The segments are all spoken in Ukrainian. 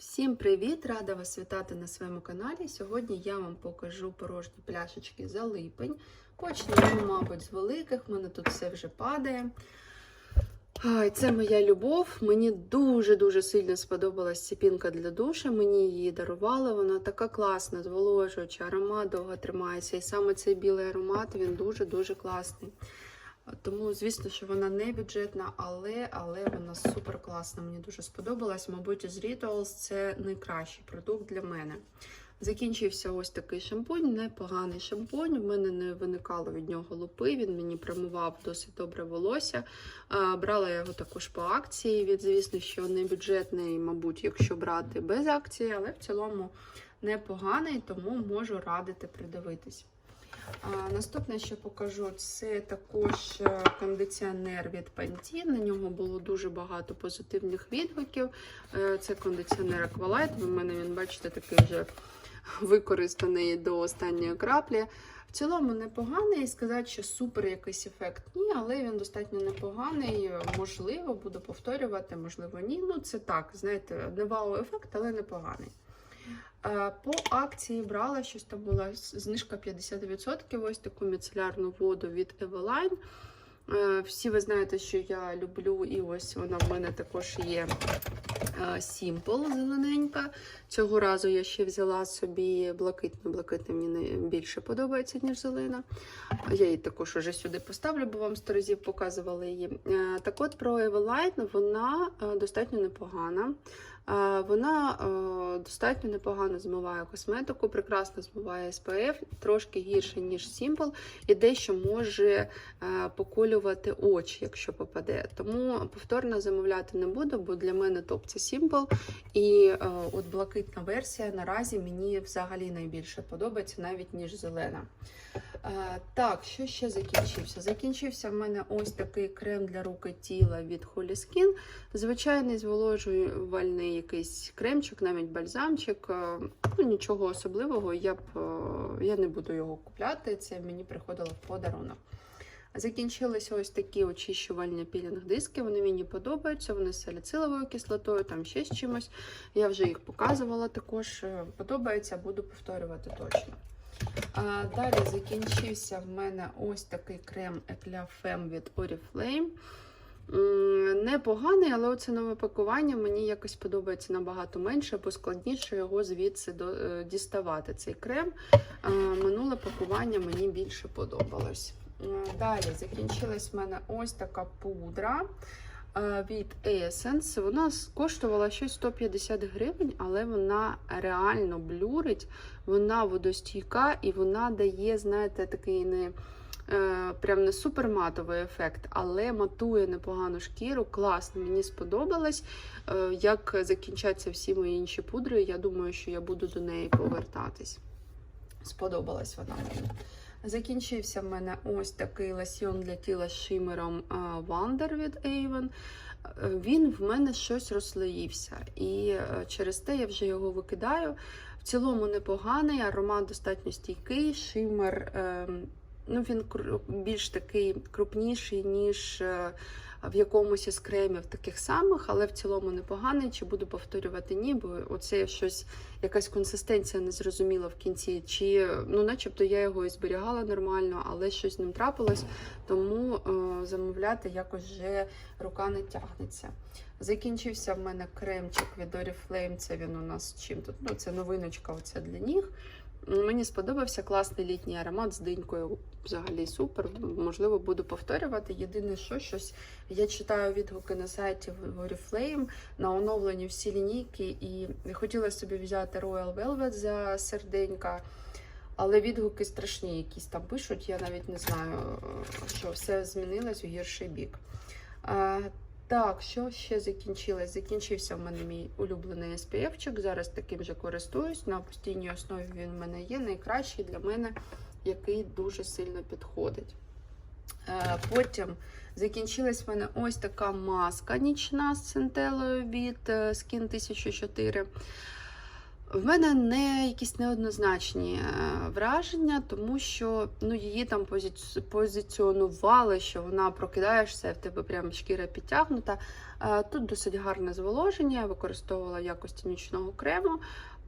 Всім привіт! Рада вас вітати на своєму каналі. Сьогодні я вам покажу порожні пляшечки за липень. Почнемо, мабуть, з великих. В мене тут все вже падає. Це моя любов. Мені дуже-дуже сильно сподобалась ціпінка для душа. Мені її дарували. Вона така класна, зволожуюча, аромат довго тримається. І саме цей білий аромат він дуже-дуже класний. Тому, звісно, що вона не бюджетна, але але вона супер класна. Мені дуже сподобалась. Мабуть, із Rituals це найкращий продукт для мене. Закінчився ось такий шампунь, непоганий шампунь. В мене не виникало від нього лупи. Він мені промивав досить добре волосся. Брала я його також по акції. Він, звісно, що не бюджетний, мабуть, якщо брати без акції, але в цілому непоганий, тому можу радити придивитись. Наступне, що покажу, це також е, кондиціонер від Pantene. На нього було дуже багато позитивних відгуків. Е, Це кондиціонер Aqualite. У мене він, бачите, такий вже використаний до останньої краплі. В цілому непоганий. Сказати, що супер якийсь ефект ні, але він достатньо непоганий. Можливо, буду повторювати, можливо, ні. Ну, це так, знаєте, не вау-ефект, але непоганий. Е, По акції брала щось там була знижка 50%. Ось таку міцелярну воду від Eveline. Е, Всі ви знаєте, що я люблю, і ось вона в мене також є Simple зелененька. Цього разу я ще взяла собі блакитну. Блакитна мені більше подобається, ніж зелена. Я її також уже сюди поставлю, бо вам сто разів показувала її. Е, Так от про Eveline, вона е, достатньо непогана. Е, Вона достатньо непогано змиває косметику, прекрасно змиває SPF, трошки гірше, ніж Simple, і дещо може поколювати очі, якщо попаде. Тому повторно замовляти не буду, бо для мене топ це Simple. І е, от блакитна версія наразі мені взагалі найбільше подобається, навіть ніж зелена. Е, Так, що ще закінчився? Закінчився в мене ось такий крем для рук і тіла від Holy Skin. Звичайний зволожувальний якийсь кремчик, навіть бальзамчик. Е, Ну, нічого особливого, я б я не буду його купляти. Це мені приходило в подарунок. Закінчилися ось такі очищувальні пілінг-диски. Вони мені подобаються. Вони з саліциловою кислотою, там ще з чимось. Я вже їх показувала також. Е, Подобається, буду повторювати точно. А, Далі закінчився в мене ось такий крем Eclair Femme від Oriflame. Непоганий, але оце нове пакування мені якось подобається набагато менше, бо складніше його звідси е, діставати. Цей крем. Минуле пакування мені більше подобалось. Далі закінчилась в мене ось така пудра е, від Essence. Вона коштувала щось 150 гривень, але вона реально блюрить, вона водостійка і вона дає, знаєте, такий не. е, Прям не суперматовий ефект, але матує непогану шкіру. Класно, мені сподобалось. Е, Як закінчаться всі мої інші пудри, я думаю, що я буду до неї повертатись. Сподобалась вона мені. Закінчився в мене ось такий лосьйон для тіла з шимером Wonder від Avon. Е, Він в мене щось розслоївся, і е, через те я вже його викидаю. В цілому непоганий, аромат достатньо стійкий, шимер. ем, Ну, він більш такий крупніший, ніж е, в якомусь із кремів таких самих, але в цілому непоганий. Чи буду повторювати ні, бо оце щось, якась консистенція незрозуміла в кінці. Чи ну, начебто я його і зберігала нормально, але щось з ним трапилось, тому е, замовляти якось вже рука не тягнеться. Закінчився в мене кремчик від Oriflame. Це він у нас чим тут? Ну, це новиночка, оце для ніг. Мені сподобався класний літній аромат з динькою. Взагалі супер. Можливо, буду повторювати. Єдине, що щось я читаю відгуки на сайті Oriflame на оновлені всі лінійки, і хотіла собі взяти Royal Velvet за серденька. Але відгуки страшні, якісь там пишуть. Я навіть не знаю, що все змінилось у гірший бік. Так, що ще закінчилось? Закінчився в мене мій улюблений SPF-чик. Зараз таким же користуюсь. На постійній основі він в мене є. Найкращий для мене, який дуже сильно підходить. Е, Потім закінчилась в мене ось така маска нічна з центелою від е, Skin 1004. В мене не якісь неоднозначні е, враження, тому що ну, її там позиці- позиціонували, що вона прокидаєшся, в тебе прям шкіра підтягнута. Е, Тут досить гарне зволоження, я використовувала якості нічного крему.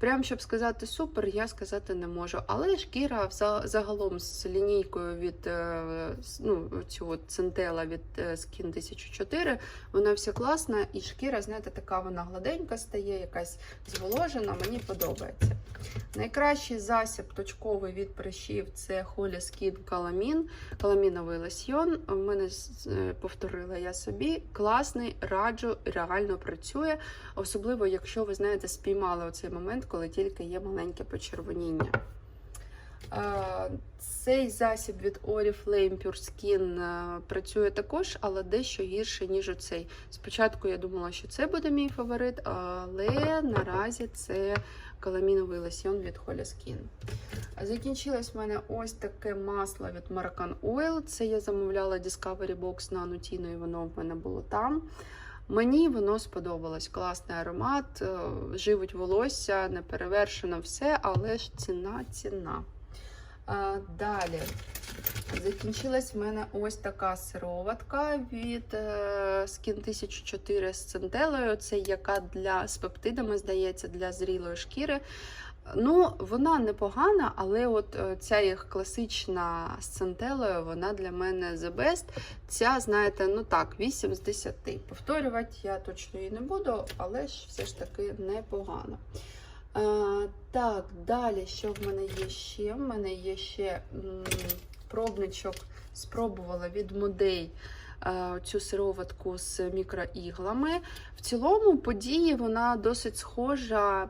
Прям щоб сказати супер, я сказати не можу. Але шкіра загалом з лінійкою від е, ну, от центела від е, Skin 1004, вона вся класна, і шкіра, знаєте, така вона гладенька стає, якась зволожена, мені подобається. Найкращий засіб точковий від прищів це Holy Skin Calamine, каламіновий лосьйон. У мене е, повторила я собі. Класний, раджу, реально працює. Особливо, якщо ви знаєте, спіймали оцей момент, коли тільки є маленьке почервоніння. Цей засіб від Oriflame Pure Skin е, працює також, але дещо гірше, ніж оцей. Спочатку я думала, що це буде мій фаворит, але наразі це каламіновий лосьйон від Holy Skin. Закінчилось в мене ось таке масло від Maracan Oil. Це я замовляла Discovery Box на Nutino, і воно в мене було там. Мені воно сподобалось. Класний аромат, е, живить волосся, неперевершено все, але ж ціна ціна. А, Далі закінчилась в мене ось така сироватка від е, Skin 1004 з центелею. Це яка для з пептидами, здається, для зрілої шкіри. Ну, вона непогана, але от е, ця їх класична з центелею, вона для мене the best. Ця, знаєте, ну так, 8 з 10. Повторювати я точно її не буду, але ж все ж таки непогано. Е, так, далі, що в мене є ще? В мене є ще м, пробничок, спробувала від модей цю сироватку з мікроіглами. В цілому події вона досить схожа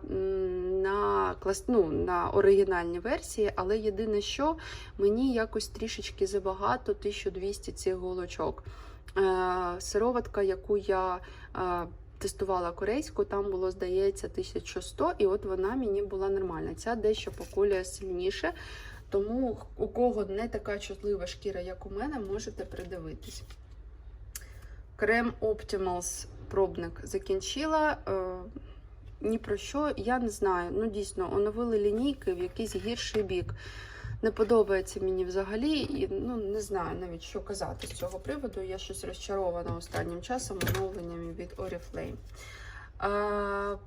на, клас, ну, на оригінальні версії, але єдине, що мені якось трішечки забагато 1200 цих голочок. Е, Сироватка, яку я е, тестувала корейську, там було, здається, 1100, і от вона мені була нормальна. Ця дещо покулює сильніше. Тому у кого не така чутлива шкіра, як у мене, можете придивитись. Крем Optimals пробник закінчила. Е, ні про що, я не знаю. Ну, дійсно, оновили лінійки в якийсь гірший бік. Не подобається мені взагалі, і ну не знаю навіть що казати з цього приводу. Я щось розчарована останнім часом оновленнями від Oriflame.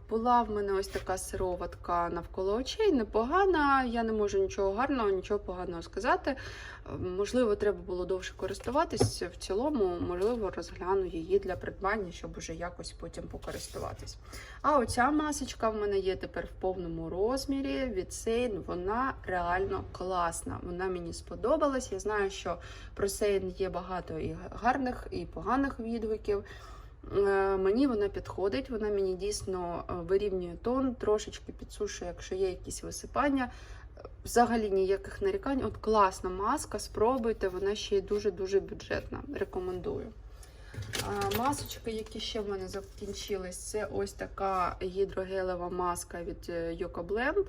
Була в мене ось така сироватка навколо очей, непогана. Я не можу нічого гарного, нічого поганого сказати. Е, Можливо, треба було довше користуватись. В цілому, можливо, розгляну її для придбання, щоб уже якось потім покористуватись. А оця масочка в мене є тепер в повному розмірі. Від Сейн вона реально класна. Вона мені сподобалась. Я знаю, що про Сейн є багато і гарних, і поганих відгуків. Е, Мені вона підходить, вона мені дійсно е, вирівнює тон, трошечки підсушує, якщо є якісь висипання. Взагалі ніяких нарікань. От класна маска, спробуйте, вона ще й дуже-дуже бюджетна. Рекомендую. А, Масочки, які ще в мене закінчились, це ось така гідрогелева маска від е, Yoka Blend.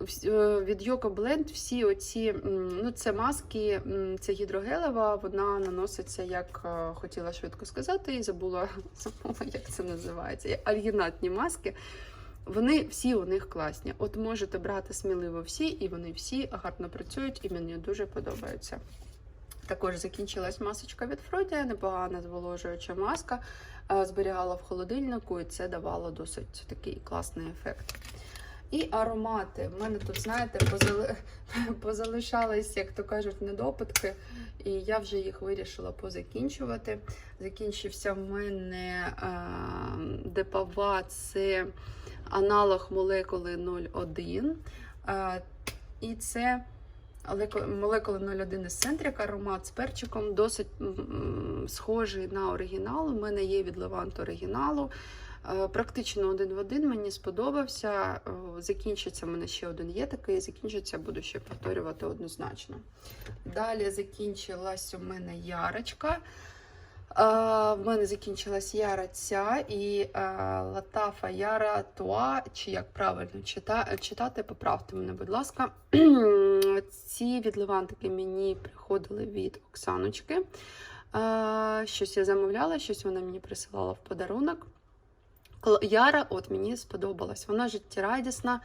Е, Від Yoka Blend всі оці, ну це маски, це гідрогелева, вона наноситься, як е, хотіла швидко сказати, і забула, забула, як це називається. Альгінатні маски. Вони всі у них класні. От можете брати сміливо всі, і вони всі гарно працюють, і мені дуже подобаються. Також закінчилась масочка від Фродія, непогана зволожуюча маска. Е, Зберігала в холодильнику, і це давало досить такий класний ефект. І аромати. У мене тут, знаєте, позали... позалишались, як то кажуть, недопитки, і я вже їх вирішила позакінчувати. Закінчився в мене е, депава, це аналог молекули 01. Е, і це молекули 01 із центрик, аромат з перчиком, досить схожий на оригінал. У мене є від Левант оригіналу. Е, Практично один в один мені сподобався. Е, Закінчиться в мене ще один є такий, закінчиться, буду ще повторювати однозначно. Далі закінчилась у мене ярочка. Е, В мене закінчилась яра ця і Латафа Яра Туа, чи як правильно читати, поправте мене, будь ласка. Ці відливантики мені приходили від Оксаночки. Щось я замовляла, щось вона мені присилала в подарунок. Яра, от мені сподобалась. Вона життєрадісна.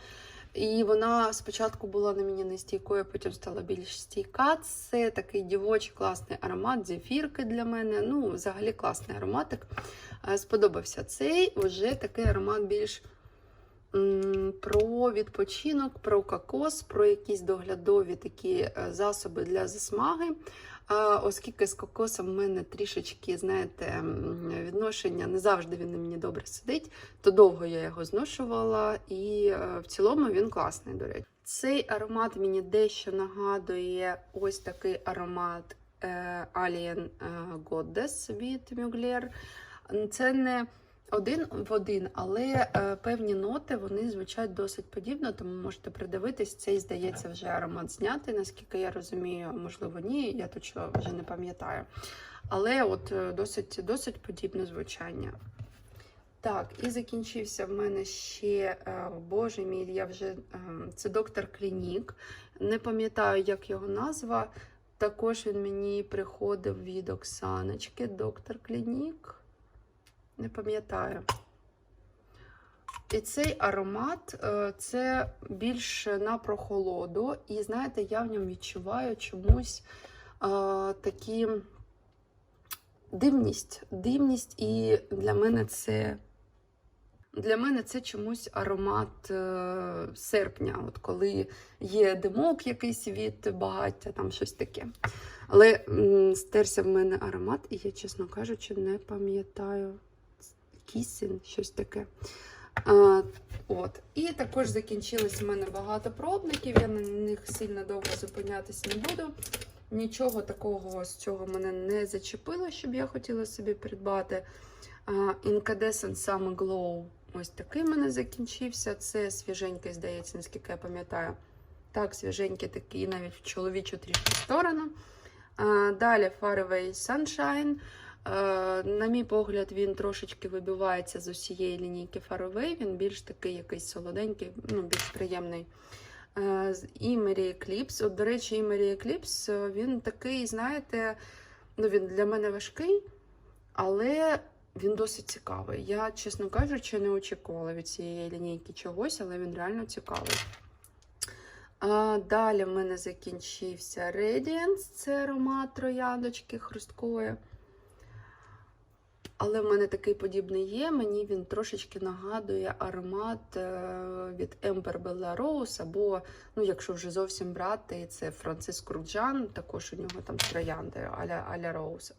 І вона спочатку була на мені нестійкою, потім стала більш стійка. Це такий дівочий класний аромат, зефірки для мене. Ну, взагалі класний ароматик. е, сподобався. Цей вже такий аромат більш про відпочинок, про кокос, про якісь доглядові такі е, засоби для засмаги. Оскільки з кокосом в мене трішечки, знаєте, відношення не завжди він мені добре сидить, то довго я його зношувала, і е, в цілому він класний, до речі. Цей аромат мені дещо нагадує ось такий аромат е, Alien е, Goddess від Mugler. Це не один в один, але е, певні ноти вони звучать досить подібно, тому можете придивитись. Цей, здається, вже аромат знятий, наскільки я розумію, можливо, ні, я точно вже не пам'ятаю. Але от е, досить, досить подібне звучання. Так, і закінчився в мене ще, е, боже мій, я вже е, це доктор Клінік. Не пам'ятаю, як його назва. Також він мені приходив від Оксаночки, доктор Клінік. Не пам'ятаю. І цей аромат е, це більше на прохолоду. І знаєте, я в ньому відчуваю чомусь е, такі дивність. Дивність, і для мене це. Для мене це чомусь аромат е, серпня, от коли є димок якийсь від багаття, там щось таке. Але стерся в мене аромат, і я, чесно кажучи, не пам'ятаю кісін, щось таке. А, от. І також закінчилось в мене багато пробників, я на них сильно довго зупинятись не буду. Нічого такого з цього мене не зачепило, щоб я хотіла собі придбати. Incandescent Summer Glow. Ось такий мене закінчився. Це свіженький, здається, наскільки я пам'ятаю. Так, свіженький такий, навіть в чоловічу трішки сторону. А, Далі Faraway Sunshine. Е, На мій погляд, він трошечки вибивається з усієї лінійки Faraway. Він більш такий якийсь солоденький, ну, більш приємний. Е, з Імері Eclipse. От, до речі, Імері Eclipse, е, він такий, знаєте, ну, він для мене важкий, але він досить цікавий. Я, чесно кажучи, не очікувала від цієї лінійки чогось, але він реально цікавий. А, Далі в мене закінчився Radiance, це аромат трояндочки хрусткої. Але в мене такий подібний є. Мені він трошечки нагадує аромат е, від Ember Bella Rose, або, ну, якщо вже зовсім брати, це Франциск Руджан, також у нього там з трояндою аля, аля Rose.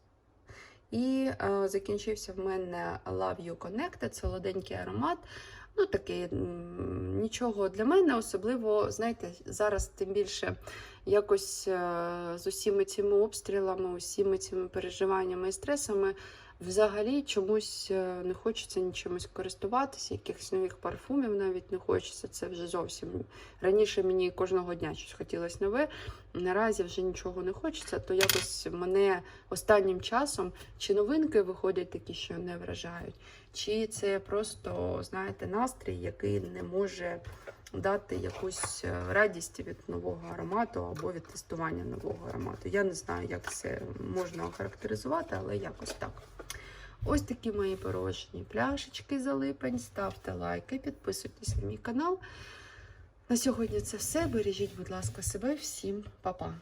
І е, закінчився в мене Love You Connected, солоденький аромат. Ну, такий нічого для мене, особливо, знаєте, зараз тим більше якось е, з усіми цими обстрілами, усіми цими переживаннями і стресами. Взагалі чомусь е, не хочеться нічимось користуватися, якихось нових парфумів навіть не хочеться. Це вже зовсім раніше мені кожного дня щось хотілося нове. Наразі вже нічого не хочеться, то якось мене останнім часом чи новинки виходять такі, що не вражають, чи це просто, знаєте, настрій, який не може дати якусь е, радість від нового аромату або від тестування нового аромату. Я не знаю, як це можна охарактеризувати, але якось так. Ось такі мої порожні пляшечки за липень. Ставте лайки, підписуйтесь на мій канал. На сьогодні це все. Бережіть, будь ласка, себе. Всім па-па!